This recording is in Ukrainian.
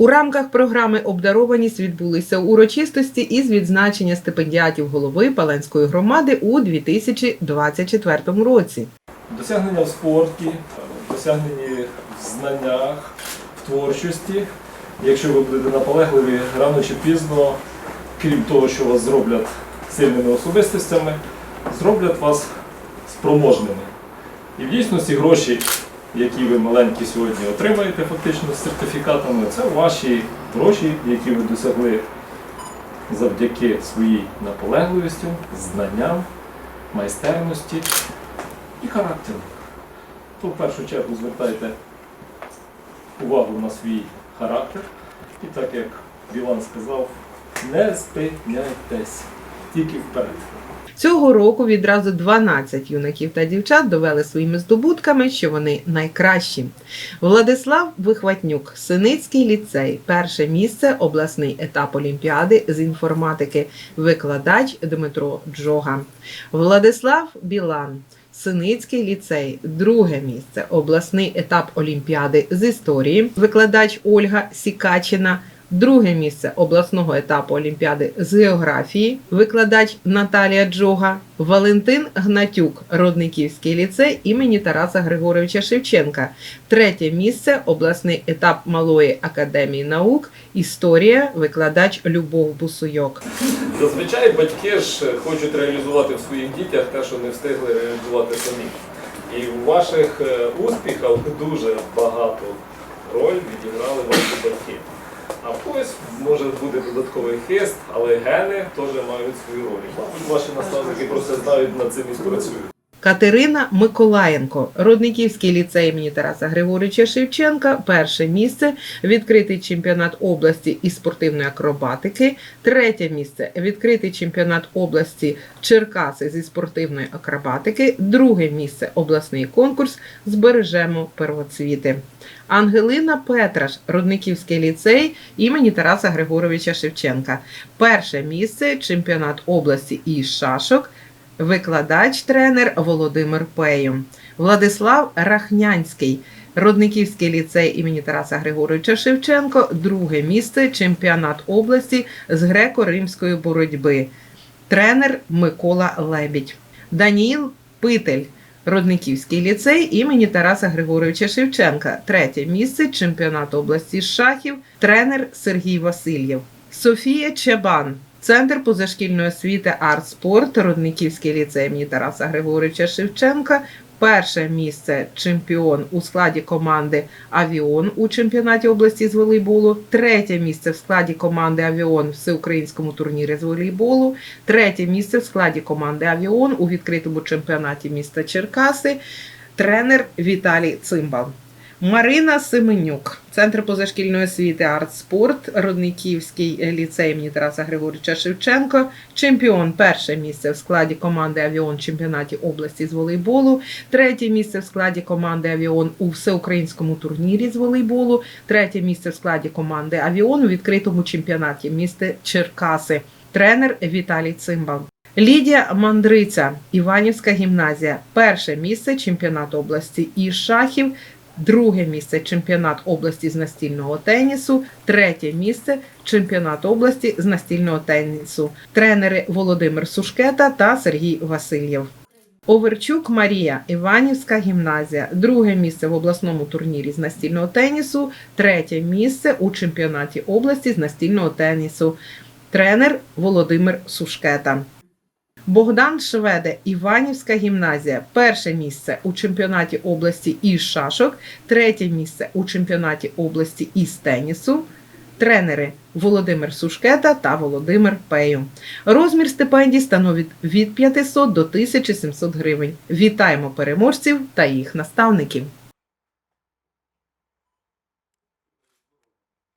У рамках програми Обдарованість відбулися урочистості із відзначення стипендіатів голови Паленської громади у 2024 році. Досягнення в спорті, досягнення в знаннях, в творчості. Якщо ви будете наполегливі, рано чи пізно, крім того, що вас зроблять сильними особистостями, зроблять вас спроможними. І в дійсності гроші, які ви маленькі сьогодні отримаєте фактично з сертифікатами, це ваші гроші, які ви досягли завдяки своїй наполегливості, знанням, майстерності і характеру. То в першу чергу звертайте увагу на свій характер. І так як Білан сказав, не спиняйтесь, тільки вперед. Цього року відразу 12 юнаків та дівчат довели своїми здобутками, що вони найкращі. Владислав Вихватнюк, Синицький ліцей, перше місце, обласний етап Олімпіади з інформатики, викладач Дмитро Джога. Владислав Білан. Синицький ліцей, друге місце, обласний етап Олімпіади з історії, викладач Ольга Сікачина, друге місце обласного етапу Олімпіади з географії, викладач Наталія Джога, Валентин Гнатюк, Родниківський ліцей імені Тараса Григоровича Шевченка, третє місце обласний етап Малої академії наук, історія, викладач Любов Бусуйок. Зазвичай батьки ж хочуть реалізувати в своїх дітях те, що не встигли реалізувати самі. І в ваших е, успіхах дуже багато роль відіграли ваші батьки. А в когось може бути додатковий хист, але гени теж мають свою роль. Мабуть, ваші наставники просто знають над цим і працюють. Катерина Миколаєнко, Родниківський ліцей імені Тараса Григоровича Шевченка, перше місце, відкритий чемпіонат області із спортивної акробатики, третє місце, відкритий чемпіонат області Черкаси зі спортивної акробатики, друге місце, обласний конкурс Збережемо первоцвіти. Ангелина Петраш, Родниківський ліцей імені Тараса Григоровича Шевченка, перше місце, чемпіонат області із шашок. Викладач, тренер Володимир Пею, Владислав Рахнянський, Родниківський ліцей імені Тараса Григоровича Шевченко, друге місце, чемпіонат області з греко-римської боротьби. Тренер Микола Лебідь, Даніїл Питель, Родниківський ліцей імені Тараса Григоровича Шевченка, третє місце, чемпіонат області з шахів, тренер Сергій Васильєв, Софія Чабан. Центр позашкільної освіти «Артспорт», Родниківський ліцей імені Тараса Григоровича Шевченка. Перше місце чемпіон у складі команди Авіон у чемпіонаті області з волейболу. Третє місце в складі команди Авіон в всеукраїнському турнірі з волейболу. Третє місце в складі команди Авіон у відкритому чемпіонаті міста Черкаси. Тренер Віталій Цимбал. Марина Семенюк, Центр позашкільної освіти «Артспорт», Родниківський ліцей імені Тараса Григоровича Шевченко, чемпіон перше місце в складі команди Авіон чемпіонаті області з волейболу, третє місце в складі команди Авіон у всеукраїнському турнірі з волейболу, третє місце в складі команди Авіон у відкритому чемпіонаті міста Черкаси. Тренер Віталій Цимбал. Лідія Мандриця, Іванівська гімназія. Перше місце чемпіонат області із шахів. Друге місце чемпіонат області з настільного тенісу, третє місце чемпіонат області з настільного тенісу. Тренери Володимир Сушкета та Сергій Васильєв. Оверчук Марія, Іванівська гімназія, друге місце в обласному турнірі з настільного тенісу, третє місце у чемпіонаті області з настільного тенісу. Тренер Володимир Сушкета. Богдан Шведе, Іванівська гімназія. Перше місце у чемпіонаті області із шашок, третє місце у чемпіонаті області із тенісу. Тренери Володимир Сушкета та Володимир Пею. Розмір стипендій становить від 500 до 1700 гривень. Вітаємо переможців та їх наставників.